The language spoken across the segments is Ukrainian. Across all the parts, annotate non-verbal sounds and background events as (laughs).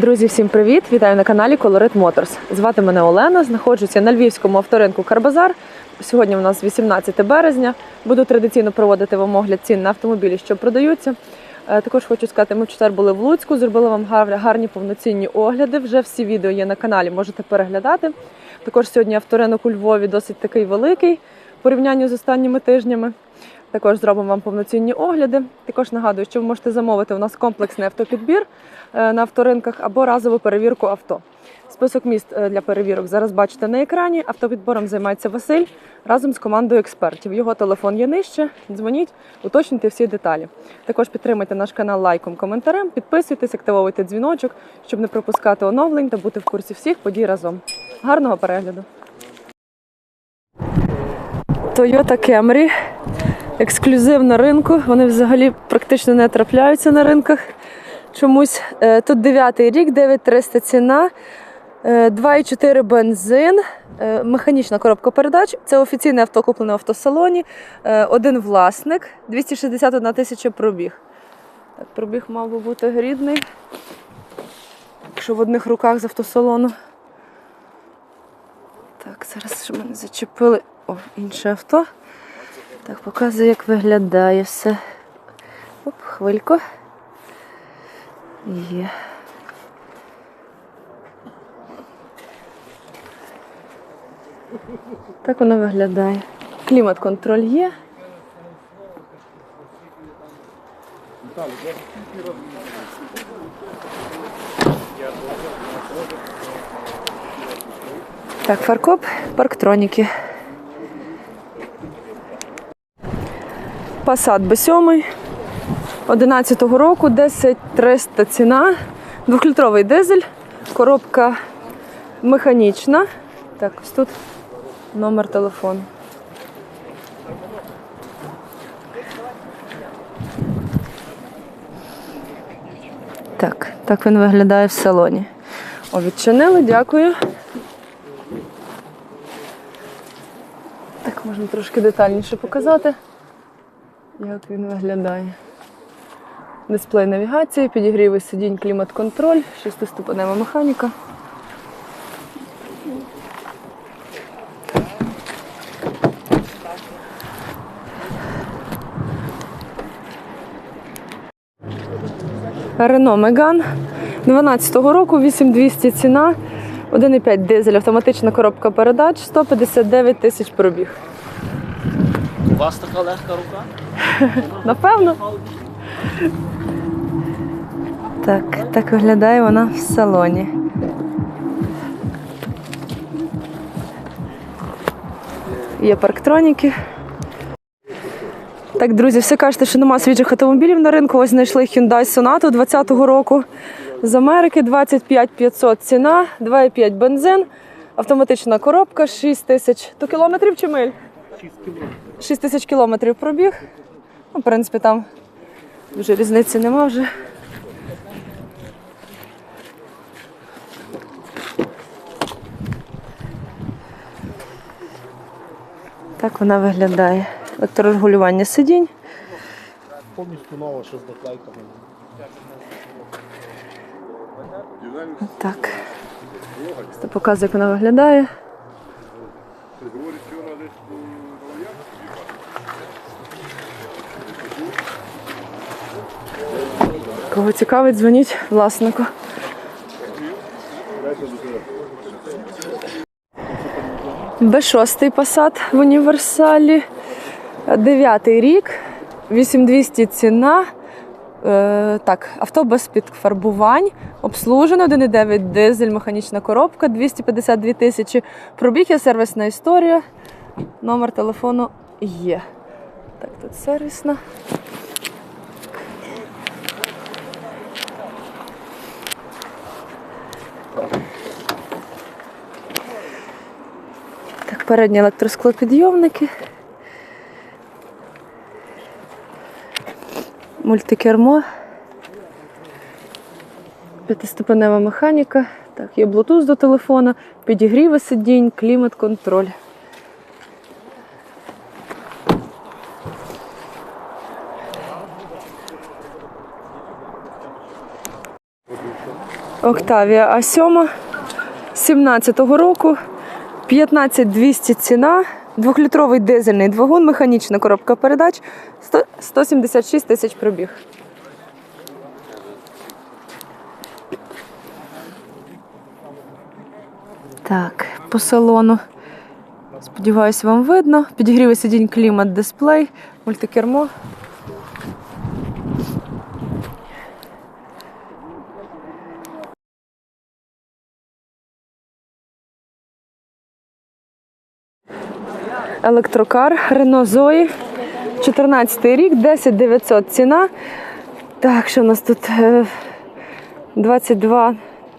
Друзі, всім привіт! Вітаю на каналі Colorit Motors. Звати мене Олена. Знаходжуся на львівському авторинку Карбазар. Сьогодні у нас 18 березня. Буду традиційно проводити вам огляд цін на автомобілі, що продаються. Е, Також хочу сказати, ми в четвер були в Луцьку, зробили вам гарні повноцінні огляди. Вже всі відео є на каналі, можете переглядати. Також сьогодні авторинок у Львові досить такий великий в порівнянні з останніми тижнями. Також зробимо вам повноцінні огляди. Також нагадую, що ви можете замовити у нас комплексний автопідбір е, на авторинках або разову перевірку авто. Список міст е, для перевірок зараз бачите на екрані. Автопідбором займається Василь разом з командою експертів. Його телефон є нижче. Дзвоніть, уточнюйте всі деталі. Також підтримайте наш канал лайком, коментарем, підписуйтесь, активовуйте дзвіночок, щоб не пропускати оновлень та бути в курсі всіх подій разом. Гарного перегляду! Toyota Camry. Ексклюзив на ринку. Вони взагалі практично не трапляються на ринках. Чомусь Е, тут 9 рік, 9300 ціна, е, 2,4 бензин, е, механічна коробка передач. Це офіційне авто куплене в автосалоні. Е, Один власник, 261 тисяча пробіг. Так, пробіг мав би бути рідний. Якщо в одних руках з автосалону. Так, зараз що мене зачепили. О, інше авто. Так, показую, як виглядає все. Оп, хвильку. Є. Так воно виглядає. Клімат-контроль є. Так, фаркоп, парктроніки. Passat B7 11-го року, 10300 ціна, двохлітровий дизель, коробка механічна. Так, ось тут номер телефону. Так, так він виглядає в салоні. О, відчинили, дякую. Так, можна трошки детальніше показати, як він виглядає. Дисплей навігації, підігріви сидінь, клімат-контроль, шестиступенева механіка. Рено Меган 12-го року, 8200 ціна, 1,5 дизель, автоматична коробка передач, 159 тисяч пробіг. У вас така легка рука? (laughs) Напевно. Так, так виглядає вона в салоні. Є парктроніки. Так, друзі, все кажете, що нема свіжих автомобілів на ринку. Ось знайшли Hyundai Sonata 20-го року. З Америки 25 500 ціна, 2,5 бензин, автоматична коробка, 6 тисяч. То кілометрів чи миль? 6 тисяч кілометрів пробіг. Ну, в принципі, там дуже різниці нема вже. Так вона виглядає. Електрорегулювання сидінь. Повністю нова, що з доклейками. Так. Це показує, як вона виглядає. Кого цікавить, дзвоніть власнику. Б6 посад в універсалі. Дев'ятий рік, 8200 ціна. Е, так, авто без підфарбувань, обслужено, 1,9 дизель, механічна коробка, 252 тисячі. Пробіг є сервісна історія. Номер телефону є. Так, тут сервісна. Передні електросклопідйомники. Мультикермо. П'ятиступенева механіка. Так, є Bluetooth до телефона, підігріви сидінь, клімат-контроль. Октавія А7 17-го року. 15200 ціна. Двохлітровий дизельний двигун, механічна коробка передач. 100 176 тисяч пробіг. Так, по салону. Сподіваюсь, вам видно. Підігріви сидінь клімат, дисплей, мультикермо. Електрокар Renault Zoe. 14 рік, 10 900 ціна. Так, що у нас тут Е, 22,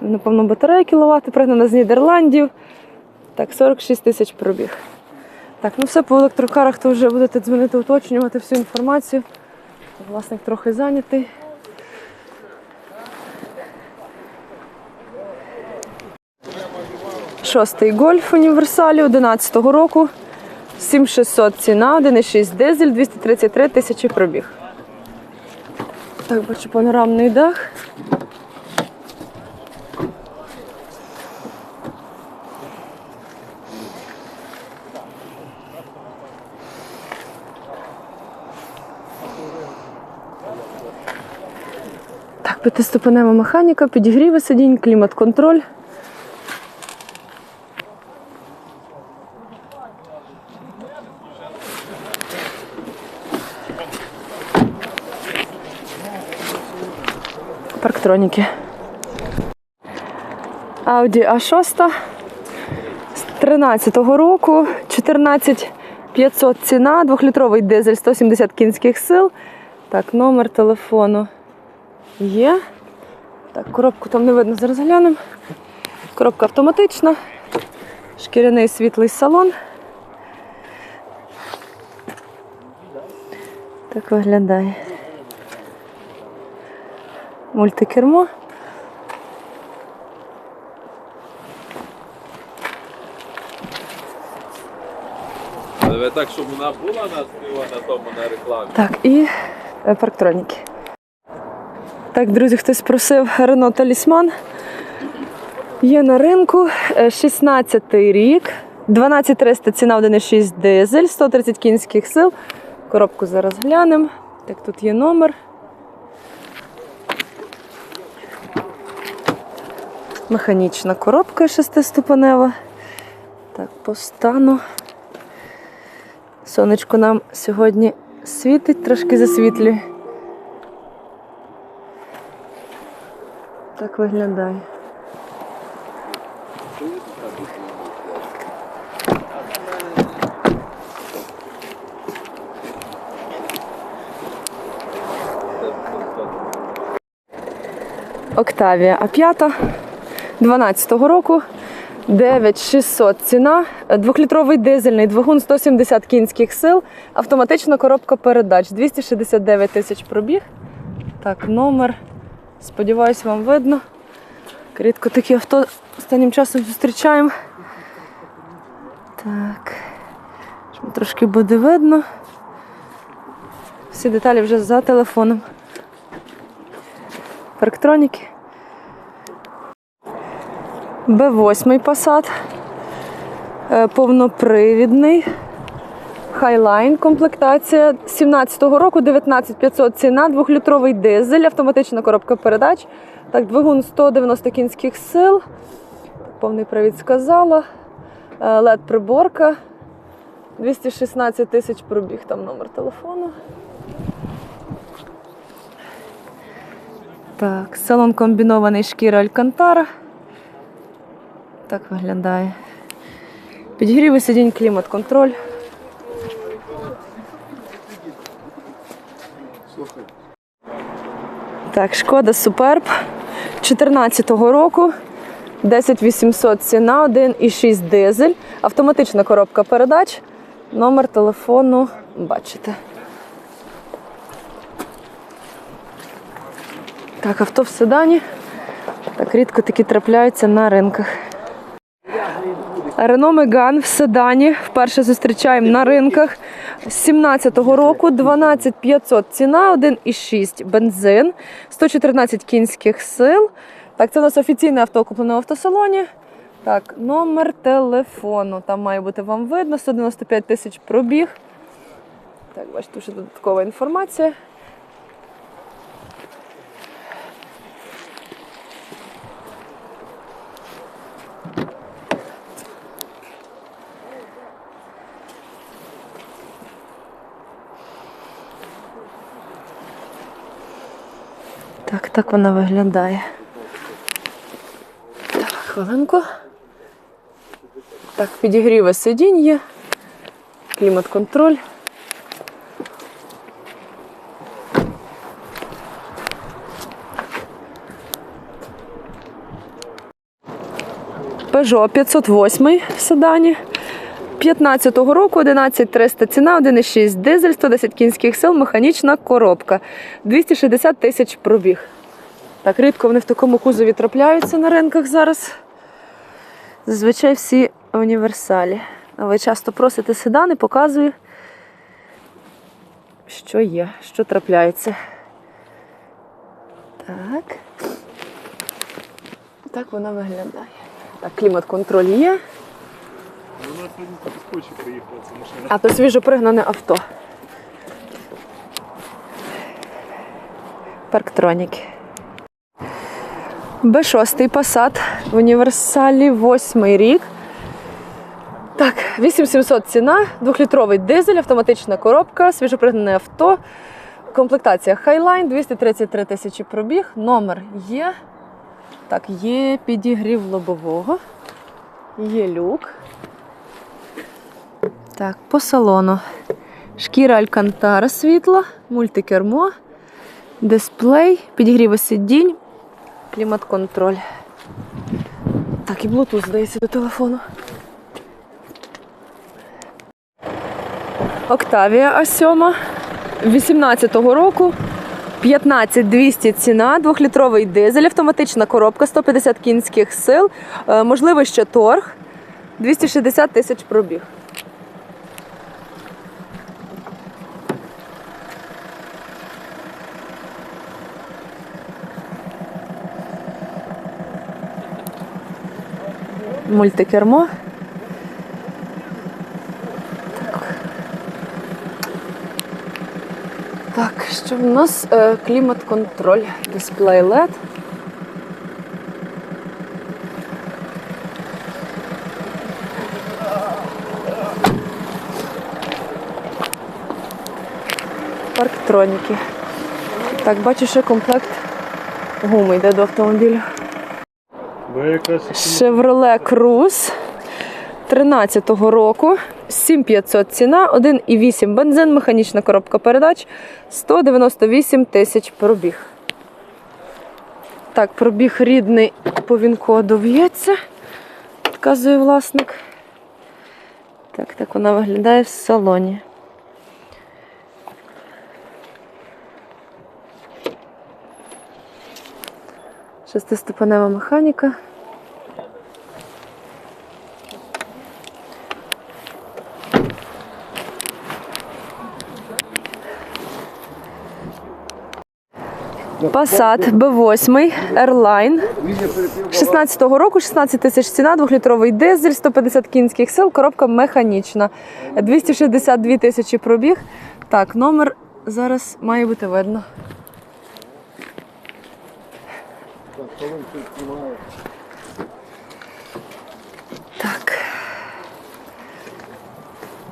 напевно, батарея кіловат, пригнана з Нідерландів. Так, 46 тисяч пробіг. Так, ну все по електрокарах, то вже будете дзвонити, уточнювати всю інформацію. Власник трохи зайнятий. Шостий гольф універсалі 11-го року. 7600 ціна, 1,6 дизель, 233 тисячі пробіг. Так, бачу панорамний дах. Так, п'ятиступенева механіка, підігріви сидінь, клімат-контроль. Парктроніки. Audi A6 з 13-го року, 14500 ціна, 2-літровий дизель, 170 кінських сил. Так, номер телефону є. Так, коробку там не видно, зараз глянемо. Коробка автоматична, шкіряний світлий салон. Так виглядає. Мультикермо. Але так, щоб вона була на на тому на рекламі. Так, і е, парктроніки. Так, друзі, хтось просив Renault Talisman. Є на ринку 16 рік, 12300 ціна 1,6 дизель, 130 кінських сил. Коробку зараз глянемо. Так, тут є номер. Механічна коробка шестиступенева. Так, по стану. Сонечко нам сьогодні світить, трошки засвітлює. Так виглядає. Октавія А5 12-го року. 9600 ціна, двохлітровий дизельний двигун 170 кінських сил, автоматична коробка передач, 269 тисяч пробіг. Так, номер. Сподіваюсь, вам видно. Рідко такі авто останнім часом зустрічаємо. Так. Трошки буде видно. Всі деталі вже за телефоном. Парктроніки. Б8 Passat. Е, Повнопривідний. Хайлайн комплектація 17-го року, 19500 ціна, двохлітровий дизель, автоматична коробка передач. Так, двигун 190 кінських сил. Повний привід сказала. led приборка 216 тисяч пробіг, там номер телефону. Так, салон комбінований шкіра Алькантара. Так виглядає. Підігріви сидінь, клімат-контроль. Так, шкода Суперб 14-го року. 10800 ціна, 1,6 дизель, автоматична коробка передач. Номер телефону бачите. Так, авто в седані. Так рідко такі трапляються на ринках. Рено Меган в седані. Вперше зустрічаємо на ринках. З 17-го року 12500 ціна, 1,6 бензин, 114 кінських сил. Так, це у нас офіційне авто куплене в автосалоні. Так, номер телефону. Там має бути вам видно. 195 тисяч пробіг. Так, бачите, вже додаткова інформація. Так, вона виглядає. Так, хвилинку. Так, підігріве сидіння, клімат-контроль. Peugeot 508 в седані. 15-го року 11300 ціна, 1,6 дизель, 110 кінських сил, механічна коробка. 260 тисяч пробіг. Так, рідко вони в такому кузові трапляються на ринках зараз. Зазвичай всі універсалі. А ви часто просите седани, показую, що є, що трапляється. Так. Так вона виглядає. Так, клімат-контроль є. Вона сьогодні з Польщі приїхала, ця машина. А то свіжо пригнане авто. Парктроніки. Б6 Passat в універсалі 8 рік. Так, 8700 ціна, двохлітровий дизель, автоматична коробка, свіжопригнане авто. Комплектація Highline, 233 тисячі пробіг. Номер є. Так, є підігрів лобового. Є люк. Так, по салону. Шкіра Алькантара світла, мультикермо, дисплей, підігріви сидінь, клімат-контроль. Так, і Bluetooth, здається, до телефону. Октавія А7 18-го року. 15200 ціна, двохлітровий дизель, автоматична коробка, 150 кінських сил, е, можливо ще торг, 260 тисяч пробіг. Мультикермо. Так, що в нас е, клімат-контроль, дисплей LED. Парктроніки. Так, бачу, що комплект гуми йде до автомобіля. Chevrolet Cruze 13-го року. 7500 ціна, 1,8 бензин, механічна коробка передач, 198 тисяч пробіг. Так, пробіг рідний по він-коду в'ється, вказує власник. Так, так вона виглядає в салоні. Шестиступенева механіка. Passat B8 Airline 16-го року, 16 тисяч ціна, 2-літровий дизель, 150 кінських сил, коробка механічна. 262 тисячі пробіг. Так, номер зараз має бути видно. Так.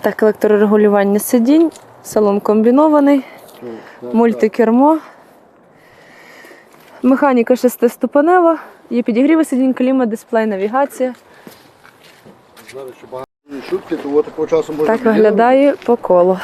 Так, електрорегулювання сидінь, салон комбінований, мультикермо. Механіка шестиступенева, є підігріви сидінь, клімат, дисплей, навігація. Зараз що багато шутки, то такого часу можна. Так виглядає по колу.